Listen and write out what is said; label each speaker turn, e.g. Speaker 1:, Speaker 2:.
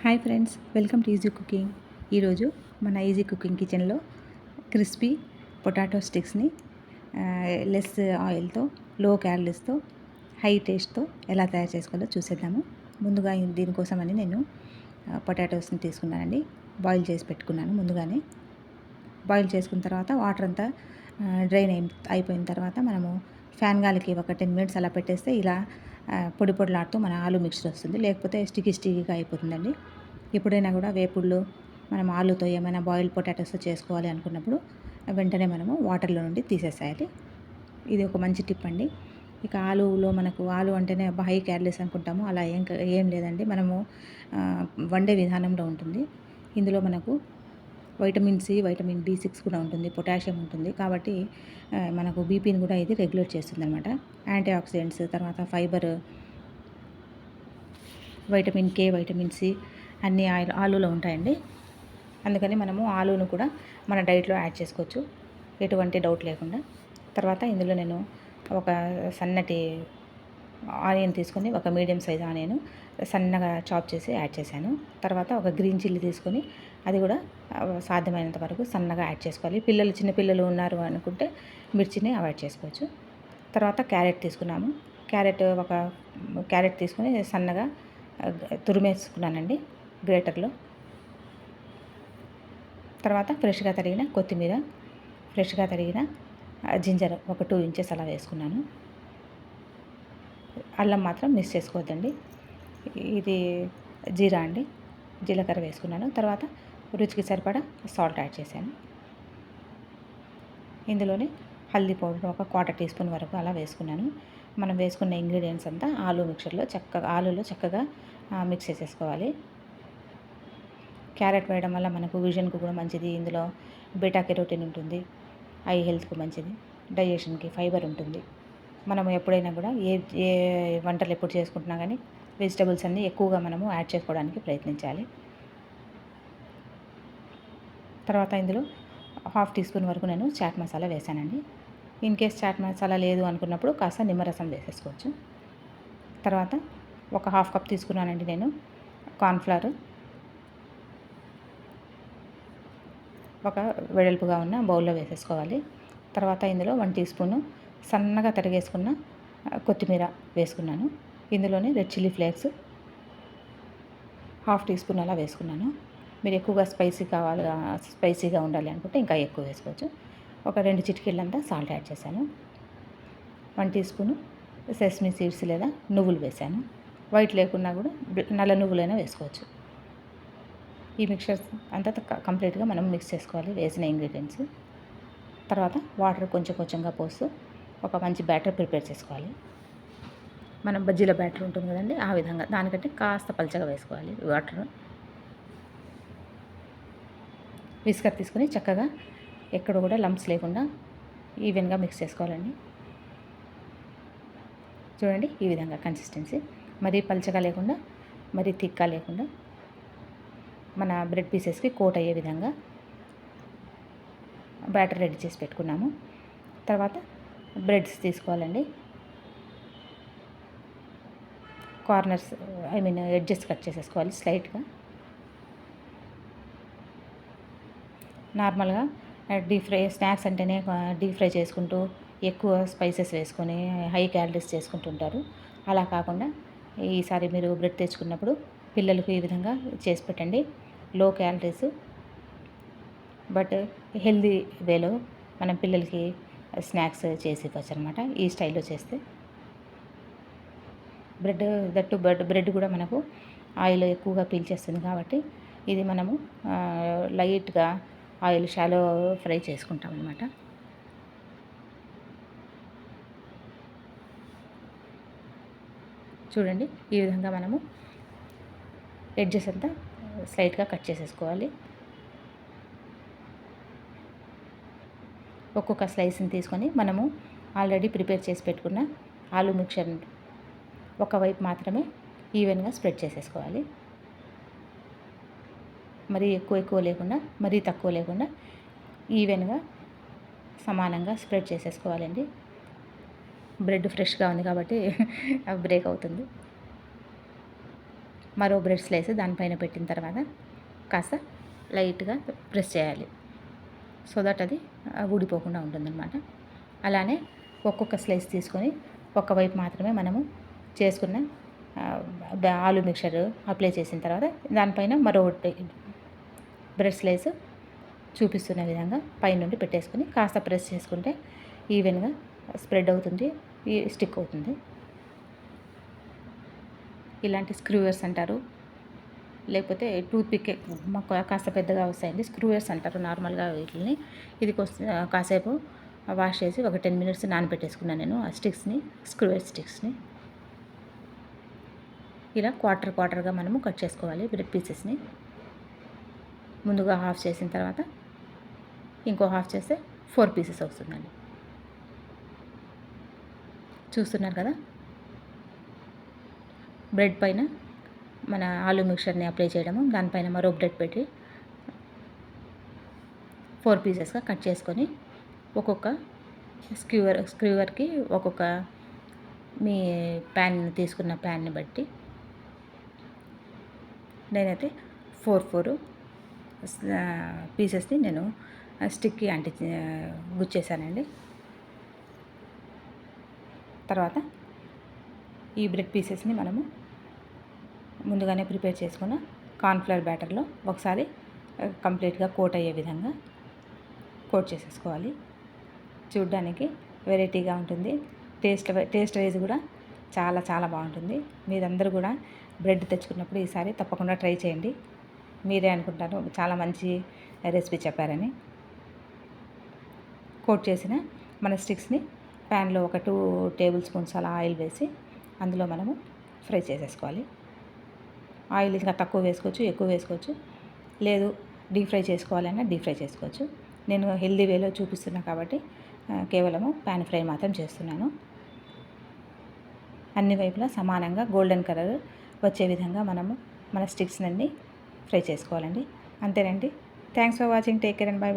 Speaker 1: Hi friends welcome to easy cooking. ఈరోజు మన easy cooking కిచెన్లో క్రిస్పీ పొటాటో స్టిక్స్ని లెస్ ఆయిల్తో లో క్యాలరీస్తో హై టేస్ట్తో ఎలా తయారు చేసుకోవాలో చూసేద్దాము. ముందుగా దీనికోసమని నేను పొటాటోస్ని తీసుకున్నానండి. బాయిల్ చేసి పెట్టుకున్నాను ముందుగానే. బాయిల్ చేసుకున్న తర్వాత వాటర్ అంతా డ్రైన్ అయి అయిపోయిన తర్వాత మనము ఫ్యాన్ గాలికి ఒక టెన్ మినిట్స్ అలా పెట్టేస్తే ఇలా పొడి పొడిలాడుతూ మన ఆలు మిక్చర్ వస్తుంది. లేకపోతే స్టికీ స్టికీగా అయిపోతుందండి. ఎప్పుడైనా కూడా వేపుళ్ళు మనం ఆలుతో ఏమైనా బాయిల్ పొటాటోస్ చేసుకోవాలి అనుకున్నప్పుడు వెంటనే మనము వాటర్లో నుండి తీసేసేయాలి. ఇది ఒక మంచి టిప్ అండి. ఇక ఆలులో మనకు ఆలు అంటేనే హై క్యాలరీస్ అనుకుంటాము. అలా ఏం ఏం లేదండి. మనము వండే విధానంలో ఉంటుంది. ఇందులో మనకు vitamin C vitamin B six కూడా ఉంటుంది పొటాషియం ఉంటుంది. కాబట్టి మనకు బీపీని కూడా ఇది రెగ్యులేట్ చేస్తుంది అనమాట యాంటీ ఆక్సిడెంట్స్ తర్వాత fibre vitamin K vitamin C అన్ని ఆయిల్ ఆలులో ఉంటాయండి. అందుకని మనము ఆలును కూడా మన డైట్లో యాడ్ చేసుకోవచ్చు. ఎటువంటి డౌట్ లేకుండా. తర్వాత ఇందులో నేను ఒక సన్నటి ఆనియన్ తీసుకొని ఒక మీడియం సైజ్ ఆనియన్ సన్నగా చాప్ చేసి యాడ్ చేశాను. తర్వాత ఒక గ్రీన్ చిల్లీ తీసుకొని అది కూడా సాధ్యమైనంత వరకు సన్నగా యాడ్ చేసుకోవాలి. పిల్లలు చిన్న పిల్లలు ఉన్నారు అనుకుంటే మిర్చిని అవాయిడ్ చేసుకోవచ్చు. తర్వాత క్యారెట్ తీసుకున్నాము. క్యారెట్ ఒక క్యారెట్ తీసుకొని సన్నగా తురిమేసుకున్నానండి గ్రేటర్లో. తర్వాత ఫ్రెష్గా తరిగిన కొత్తిమీర ఫ్రెష్గా తరిగిన జింజర్ ఒక టూ ఇంచెస్ అలా వేసుకున్నాను. అల్లం మాత్రం మిస్ చేసుకోవద్దండి. ఇది జీరా అండి. జీలకర్ర వేసుకున్నాను. తర్వాత రుచికి సరిపడా సాల్ట్ యాడ్ చేశాను. ఇందులోనే హల్దీ పౌడర్ ఒక క్వార్టర్ టీ స్పూన్ వరకు అలా వేసుకున్నాను. మనం వేసుకున్న ఇంగ్రీడియంట్స్ అంతా ఆలు మిక్చర్లో చక్కగా ఆలులో చక్కగా మిక్స్ చేసేసుకోవాలి. క్యారెట్ వేయడం వల్ల మనకు విజన్కు కూడా మంచిది. ఇందులో బీటా కెరోటిన్ ఉంటుంది. ఐ హెల్త్కు మంచిది. డైజెషన్కి ఫైబర్ ఉంటుంది. మనం ఎప్పుడైనా కూడా ఏ ఏ వంటలు ఎప్పుడు చేసుకుంటున్నా కానీ వెజిటబుల్స్ అన్నీ ఎక్కువగా మనము యాడ్ చేసుకోవడానికి ప్రయత్నించాలి. తర్వాత ఇందులో హాఫ్ టీ స్పూన్ వరకు నేను చాట్ మసాలా వేసానండి ఇన్ కేస్ చాట్ మసాలా లేదు అనుకున్నప్పుడు కాస్త నిమ్మరసం వేసేసుకోవచ్చు. తర్వాత ఒక హాఫ్ కప్ తీసుకున్నానండి నేను కార్న్ఫ్లవర్. ఒక వెడల్పుగా ఉన్న బౌల్లో వేసేసుకోవాలి. తర్వాత ఇందులో వన్ టీ స్పూను సన్నగా తరిగేసుకున్న కొత్తిమీర వేసుకున్నాను. ఇందులోనే red chilli flakes half teaspoon అలా వేసుకున్నాను. మీరు ఎక్కువగా స్పైసీ కావాలి స్పైసీగా ఉండాలి అనుకుంటే ఇంకా ఎక్కువ వేసుకోవచ్చు. ఒక రెండు చిటికీళ్ళంతా సాల్ట్ యాడ్ చేశాను. One teaspoon sesame seeds లేదా నువ్వులు వేశాను. వైట్ లేకున్నా కూడా నల్ల నువ్వులైనా వేసుకోవచ్చు. ఈ మిక్చర్ అంతా కంప్లీట్గా మనం మిక్స్ చేసుకోవాలి వేసిన ఇంగ్రీడియంట్స్. తర్వాత వాటర్ కొంచెం కొంచెంగా పోస్తూ ఒక మంచి బ్యాటర్ ప్రిపేర్ చేసుకోవాలి. మనం బజ్జీల బ్యాటర్ ఉంటుంది కదండి ఆ విధంగా దానికంటే కాస్త పలచగా వేసుకోవాలి వాటర్. విస్కర్ తీసుకొని చక్కగా ఎక్కడ కూడా లంప్స్ లేకుండా ఈవెన్గా మిక్స్ చేసుకోవాలండి. చూడండి ఈ విధంగా కన్సిస్టెన్సీ. మరీ పలచగా లేకుండా మరీ థిక్గా లేకుండా మన బ్రెడ్ పీసెస్కి కోట్ అయ్యే విధంగా బ్యాటర్ రెడీ చేసి పెట్టుకున్నాము. తర్వాత బ్రెడ్స్ తీసుకోవాలండి. Corners I mean edges cut చేసేసుకోవాలి స్లైట్గా. నార్మల్గా డీప్ ఫ్రై స్నాక్స్ అంటేనే డీప్ ఫ్రై చేసుకుంటూ ఎక్కువ స్పైసెస్ వేసుకొని హై క్యాలరీస్ చేసుకుంటుంటారు. అలా కాకుండా ఈసారి మీరు బ్రెడ్ తెచ్చుకున్నప్పుడు పిల్లలకు ఈ విధంగా చేసి పెట్టండి. లో క్యాలరీస్ బట్ హెల్దీ వేలో మనం పిల్లలకి స్నాక్స్ చేసి ఇవ్వచ్చు అనమాట ఈ స్టైల్లో చేస్తే. బ్రెడ్ దట్టు బ్రెడ్ బ్రెడ్ కూడా మనకు ఆయిల్ ఎక్కువగా పీల్చేస్తుంది కాబట్టి ఇది మనము లైట్గా ఆయిల్ షాలో ఫ్రై చేసుకుంటాం అనమాట. చూడండి ఈ విధంగా మనము ఎడ్జెస్ అంతా స్లైట్గా కట్ చేసేసుకోవాలి. ఒక్కొక్క స్లైస్ని తీసుకొని మనము ఆల్రెడీ ప్రిపేర్ చేసి పెట్టుకున్న ఆలు మిక్చర్ ఒకవైపు మాత్రమే ఈవెన్గా స్ప్రెడ్ చేసేసుకోవాలి. మరీ ఎక్కువ ఎక్కువ లేకుండా మరీ తక్కువ లేకుండా ఈవెన్గా సమానంగా స్ప్రెడ్ చేసేసుకోవాలండి. బ్రెడ్ ఫ్రెష్గా ఉంది కాబట్టి బ్రేక్ అవుతుంది. మరో బ్రెడ్ స్లైస్ దానిపైన పెట్టిన తర్వాత కాస్త లైట్గా ప్రెస్ చేయాలి. సో దట్ అది ఊడిపోకుండా ఉంటుందన్నమాట. అలానే ఒక్కొక్క స్లైస్ తీసుకొని ఒక్కవైపు మాత్రమే మనము చేసుకున్న ఆలు మిక్చర్ అప్లై చేసిన తర్వాత దానిపైన మరో బ్రెడ్ స్లైస్ చూపిస్తున్న విధంగా పైనుండి పెట్టేసుకొని కాస్త ప్రెస్ చేసుకుంటే ఈవెన్గా స్ప్రెడ్ అవుతుంది స్టిక్ అవుతుంది. ఇలాంటి స్క్రూవర్స్ అంటారు. లేకపోతే టూత్ పిక్ మాకు కాస్త పెద్దగా వస్తాయండి. స్క్రూయర్స్ అంటారు నార్మల్గా వీటిని ఇది కాసేపు వాష్ చేసి ఒక టెన్ మినిట్స్ నానబెట్టేసుకున్నాను నేను ఆ స్టిక్స్ని స్క్రూయర్ స్టిక్స్ని. ఇలా క్వార్టర్ క్వార్టర్గా మనము కట్ చేసుకోవాలి బ్రెడ్ పీసెస్ని. ముందుగా హాఫ్ చేసిన తర్వాత ఇంకో హాఫ్ చేస్తే ఫోర్ పీసెస్ వస్తుందండి చూస్తున్నారు కదా? బ్రెడ్ పైన మన ఆలు మిక్చర్ని అప్లై చేయడము దానిపైన మరో బ్రెడ్ పెట్టి ఫోర్ పీసెస్గా కట్ చేసుకొని ఒక్కొక్క స్క్యూవర్ స్క్యూవర్కి ఒక్కొక్క మీ ప్యాన్ తీసుకున్న ప్యాన్ని బట్టి నేనైతే ఫోర్ ఫోర్ పీసెస్ని నేను స్టిక్కి అంటి గుచ్చేసానండి. తర్వాత ఈ బ్రెడ్ పీసెస్ని మనము ముందుగానే ప్రిపేర్ చేసుకున్న కార్న్ఫ్లవర్ బ్యాటర్లో ఒకసారి కంప్లీట్గా కోట్ అయ్యే విధంగా కోట్ చేసేసుకోవాలి. చూడ్డానికి వెరైటీగా ఉంటుంది. టేస్ట్ టేస్ట్ వైజ్ కూడా చాలా చాలా బాగుంటుంది. మీరందరూ కూడా బ్రెడ్ తెచ్చుకున్నప్పుడు ఈసారి తప్పకుండా ట్రై చేయండి. మీరే అనుకుంటారు చాలా మంచి రెసిపీ చెప్పారని. కోట్ చేసిన మన స్టిక్స్ని ప్యాన్లో ఒక టూ టేబుల్ స్పూన్స్ అలా ఆయిల్ వేసి అందులో మనము ఫ్రై చేసేసుకోవాలి. ఆయిల్ ఇంకా తక్కువ వేసుకోవచ్చు ఎక్కువ వేసుకోవచ్చు. లేదు డీప్ ఫ్రై చేసుకోవాలన్నా డీప్ ఫ్రై చేసుకోవచ్చు. నేను హెల్దీ వేలో చూపిస్తున్నా కాబట్టి కేవలము ప్యాన్ ఫ్రై మాత్రం చేస్తున్నాను. అన్ని వైపులా సమానంగా గోల్డెన్ కలర్ వచ్చే విధంగా మనము మన స్టిక్స్ అన్ని ఫ్రై చేసుకోవాలండి. అంతేనండి. Thanks for watching. Take care and bye bye.